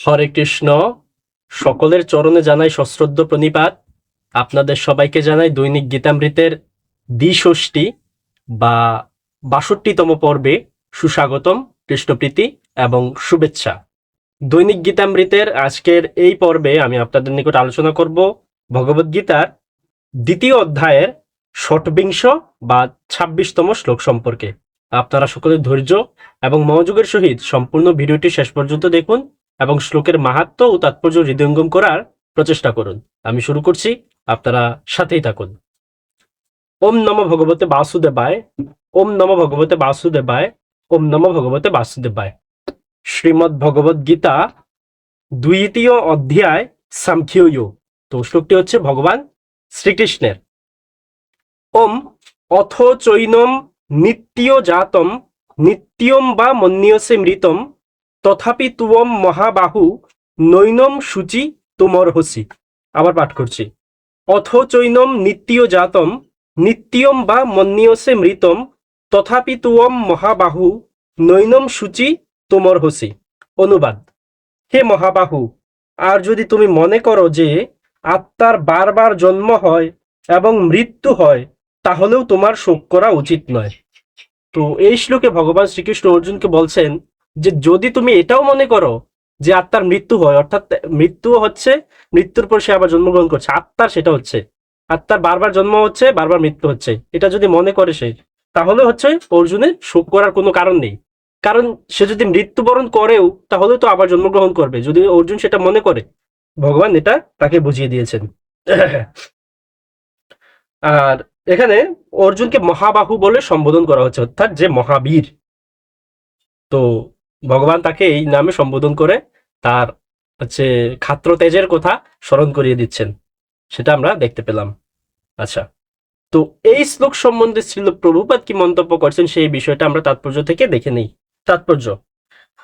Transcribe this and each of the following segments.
হরে কৃষ্ণ, সকলের চরণে জানাই সশ্রদ্ধ প্রণিপাত। আপনাদের সবাইকে জানাই দৈনিক গীতামৃতের দ্বিষষ্ঠী বা বাষট্টিতম পর্বে সুস্বাগতম, কৃষ্ণপ্রীতি এবং শুভেচ্ছা। দৈনিক গীতামৃতের আজকের এই পর্বে আমি আপনাদের নিকট আলোচনা করব ভগবদ্গীতার দ্বিতীয় অধ্যায়ের ষটবিংশ বা ছাব্বিশতম শ্লোক সম্পর্কে। আপনারা সকলের ধৈর্য এবং মনোযোগের সহিত সম্পূর্ণ ভিডিওটি শেষ পর্যন্ত দেখুন। এবং শ্লোকের মাহাত্ম ও তাৎপর্য হৃদয়ঙ্গম করার প্রচেষ্টা করুন। আমি শুরু করছি, আপনারা সাথেই থাকুন। ওম নম ভগবতে বাসুদেবায়, ওম নম ভগবতে বাসুদেবায়, ওম নম ভগবতে বাসুদেবায়। শ্রীমদ্ ভগবদ গীতা দ্বিতীয় অধ্যায় সাংখ্যয়। তো শ্লোকটি হচ্ছে ভগবান শ্রীকৃষ্ণের। ওম অথ চৈনম নিত্য জাতম নিত্যম বা মন্যসে মৃতম তথাপি তুয়ম মহাবাহু নৈনম সূচি তুমর হসি। আবার পাঠ করছি। অথ চৈনম নিত্য জাতম নিত্যম বা মন্যসে মৃতম, তথাপি তুয়ম মহাবাহু নৈনম সূচি তুমর হসি। অনুবাদ। হে মহাবাহু, আর যদি তুমি মনে করো যে আত্মার বারবার জন্ম হয় এবং মৃত্যু হয়, তাহলেও তোমার শোক করা উচিত নয়। তো এই শ্লোকে ভগবান শ্রীকৃষ্ণ অর্জুনকে বলছেন যে যদি তুমি এটাও মনে করো যে আত্মার মৃত্যু হয়, অর্থাৎ মৃত্যু হচ্ছে, মৃত্যুর পর সে আবার জন্মগ্রহণ করছে। আত্মার সেটা হচ্ছে। আত্মার বারবার জন্ম হচ্ছে, বারবার মৃত্যু হচ্ছে। এটা যদি মনে করে সে, তাহলে হচ্ছে অর্জুনের শোক করার কোনো কারণ নেই। কারণ সে যদি মৃত্যুবরণ করেও তাহলে তো আবার জন্মগ্রহণ করবে। যদি অর্জুন সেটা মনে করে, ভগবান এটা তাকে বুঝিয়ে দিয়েছেন। আর এখানে অর্জুনকে মহাবাহু বলে সম্বোধন করা হচ্ছে, অর্থাৎ যে মহাবীর। তো ভগবান তাকে এই নামে সম্বোধন করে তার হচ্ছে খাত্র তেজের কথা স্মরণ করিয়ে দিচ্ছেন। সেটা আমরা দেখতে পেলাম। আচ্ছা তো এই শ্লোক সম্বন্ধে ছিল প্রভুপাত কি মন্তব্য করছেন সেই বিষয়টা আমরা তাৎপর্য থেকে দেখে নেই। তাৎপর্য,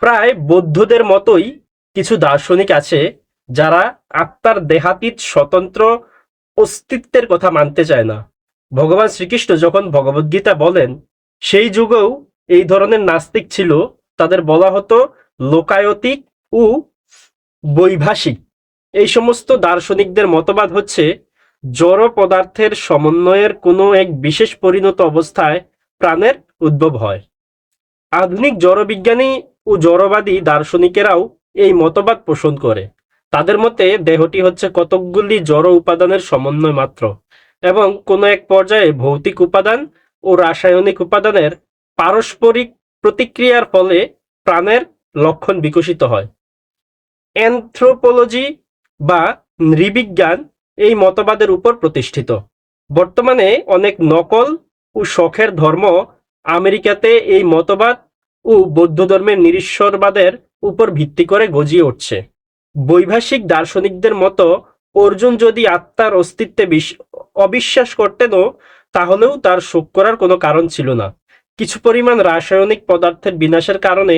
প্রায় বৌদ্ধদের মতোই কিছু দার্শনিক আছে যারা আত্মার দেহাতীত স্বতন্ত্র অস্তিত্বের কথা মানতে চায় না। ভগবান শ্রীকৃষ্ণ যখন ভগবদ্গীতা বলেন, সেই যুগেও এই ধরনের নাস্তিক ছিল তাদের বলা হতো লোকায়তিক ও বৈভাষিক। এই সমস্ত দার্শনিকদের মতবাদ হচ্ছে, জড় পদার্থের সমন্বয়ের কোনো এক বিশেষ পরিণত অবস্থায় প্রাণের উদ্ভব হয়। আধুনিক জড়বিজ্ঞানী ও জড়বাদী দার্শনিকেরাও এই মতবাদ পোষণ করে। তাদের মতে দেহটি হচ্ছে কতকগুলি জড় উপাদানের সমন্বয় মাত্র এবং কোনো এক পর্যায়ে ভৌতিক উপাদান ও রাসায়নিক উপাদানের পারস্পরিক প্রতিক্রিয়ার ফলে প্রাণের লক্ষণ বিকশিত হয়। অ্যান্থ্রোপোলজি বা নৃবিজ্ঞান এই মতবাদের উপর প্রতিষ্ঠিত। বর্তমানে অনেক নকল ও শখের ধর্ম আমেরিকাতে এই মতবাদ ও বৌদ্ধ ধর্মের নিরীশ্বরবাদের উপর ভিত্তি করে গজিয়ে উঠছে। বৈভাষিক দার্শনিকদের মতো অর্জুন যদি আত্মার অস্তিত্বে বিশ- অবিশ্বাস করতেনও, তাহলেও তার শোক করার কোনো কারণ ছিল না। কিছু পরিমাণ রাসায়নিক পদার্থের বিনাশের কারণে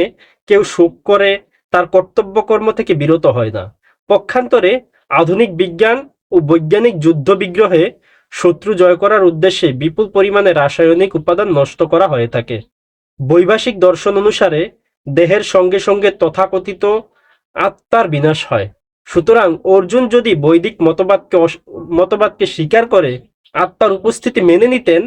কেউ শোক করে, তার কর্তব্য কর্ম থেকে বিরত হয় না। পক্ষান্তরে আধুনিক বিজ্ঞান ও বৈজ্ঞানিক যুদ্ধ বিগ্রহে শত্রু জয় করার উদ্দেশ্যে বিপুল পরিমাণে রাসায়নিক উপাদান নষ্ট করা হয়ে থাকে। বৈভাষিক দর্শন অনুসারে দেহের সঙ্গে সঙ্গে তথাকথিত আত্মার বিনাশ হয়। সুতরাং অর্জুন যদি বৈদিক মতবাদকে মতবাদকে স্বীকার করে আত্মার উপস্থিতি মেনে নিতেন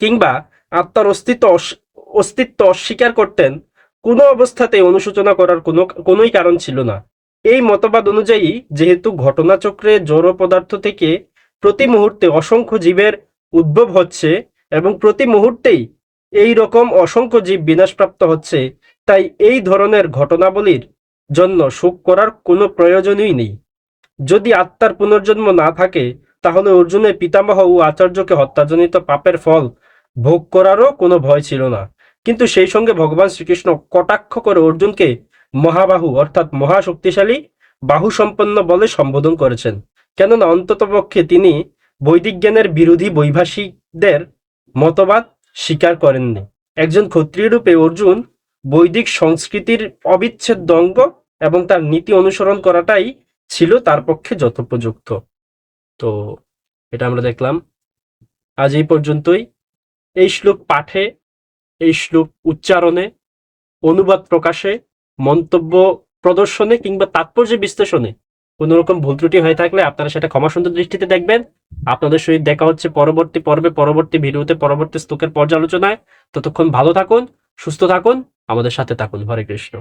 কিংবা আত্মার অস্তিত্ব অস- অস্তিত্ব অস্বীকার করতেন, কোনো অবস্থাতে অনুশোচনা করার কোনো, কোনোই কারণ ছিল না। এই মতবাদ অনুযায়ী, যেহেতু ঘটনাচক্রে জড় পদার্থ থেকে প্রতি মুহূর্তে অসংখ্য জীবের উদ্ভব হচ্ছে এবং প্রতি মুহূর্তেই এই রকম অসংখ্য জীব বিনাশপ্রাপ্ত হচ্ছে, তাই এই ধরনের ঘটনাবলীর জন্য শোক করার কোনো প্রয়োজনই নেই। যদি আত্মার পুনর্জন্ম না থাকে, তাহলে অর্জুনের পিতামহ ও আচার্যকে হত্যাজনিত পাপের ফল ভোগ করারও কোনো ভয় ছিল না। কিন্তু সেই সঙ্গে ভগবান শ্রীকৃষ্ণ কটাক্ষ করে অর্জুনকে মহাবাহু অর্থাৎ মহাশক্তিশালী বাহু সম্পন্ন বলে সম্বোধন করেছেন। কেননা অন্ততপক্ষে তিনি বৈদিক জ্ঞানের বিরোধী বৈভাষিকদের মতবাদ স্বীকার করেননি। একজন ক্ষত্রিয় রূপে অর্জুন বৈদিক সংস্কৃতির অবিচ্ছেদ্য অঙ্গ এবং তার নীতি অনুসরণ করাটাই ছিল তার পক্ষে যথোপযুক্ত। তো, এটা আমরা দেখলাম। আজ এই পর্যন্তই। এই শ্লোক পাঠে, এই শ্লোক উচ্চারণে, অনুবাদ প্রকাশে, মন্তব্য প্রদর্শনে কিংবা তাৎপর্য বিশ্লেষণে কোনো রকম ভুল ত্রুটি হয়ে থাকলে আপনারা সেটা ক্ষমা সুন্দর দৃষ্টিতে দেখবেন। আপনাদের সহিত দেখা হচ্ছে পরবর্তী পর্বে, পরবর্তী ভিডিওতে, পরবর্তী স্তোকের পর্যালোচনায়। ততক্ষণ ভালো থাকুন, সুস্থ থাকুন, আমাদের সাথে থাকুন। হরে কৃষ্ণ।